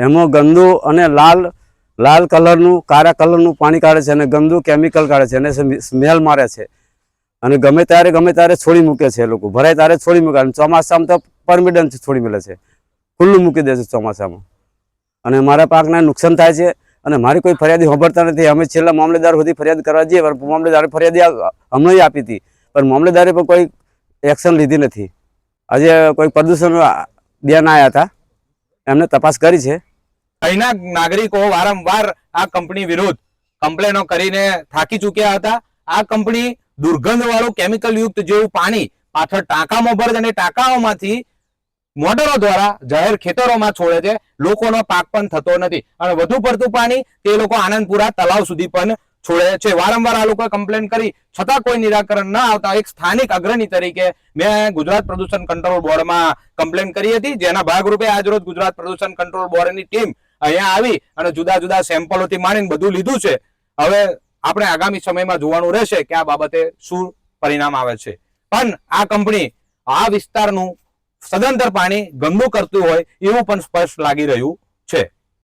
એમાં ગંદુ અને લાલ લાલ કલરનું, કાળા કલરનું પાણી કાઢે છે અને ગંદુ કેમિકલ કાઢે છે અને સ્મેલ મારે છે. અને ગમે ત્યારે ગમે ત્યારે છોડી મૂકે છે એ લોકો. ભરાય ત્યારે છોડી મૂકે અને ચોમાસામાં તો પરમિડન્ટ છોડી મળે છે. ખુલ્લું મૂકી દે છે ચોમાસામાં. અને મારા પાકને નુકસાન થાય છે. અને મારી કોઈ ફરિયાદી સાંભળતા નથી. અમે છેલ્લા મામલેદાર સુધી ફરિયાદ કરવા જઈએ. પણ મામલેદારે ફરિયાદી હમણાં આપી હતી. પણ મામલેદારે પણ કોઈ એક્શન લીધી નથી. આજે કોઈ પ્રદૂષણ બેન આવ્યા હતા. એમને તપાસ કરી છે. અહીંના નાગરિકો વારંવાર આ કંપની વિરુદ્ધ કમ્પ્લેનો કરીને થાકી ચૂક્યા હતા. આ કંપની દુર્ગંધ વાળું કેમિકલ યુક્ત જેવું પાણી પાછળ ટાંકામાં ભરે અને ટાંકાઓમાંથી મોટરો દ્વારા જાહેર ખેતરોમાં છોડે છે. લોકોનો પાક પણ થતો નથી. અને વધુ પડતું પાણી તે લોકો આનંદપુરા તલાવ સુધી પણ છોડે છે. વારંવાર આ લોકોએ કમ્પ્લેન કરી. છતાં કોઈ નિરાકરણ ન આવતા એક સ્થાનિક અગ્રણી તરીકે મેં ગુજરાત પ્રદૂષણ કંટ્રોલ બોર્ડમાં કમ્પ્લેન કરી હતી. જેના ભાગરૂપે આજરોજ ગુજરાત પ્રદૂષણ કંટ્રોલ બોર્ડની ટીમ અહીંયા આવી અને જુદા જુદા સેમ્પલોથી માંડીને બધું લીધું છે. હવે આપણે આગામી સમયમાં જોવાનું રહેશે કે આ બાબતે શું પરિણામ આવે છે. પણ આ કંપની આ વિસ્તારનું સદંતર પાણી ગંદુ કરતું હોય એવું પણ સ્પષ્ટ લાગી રહ્યું છે.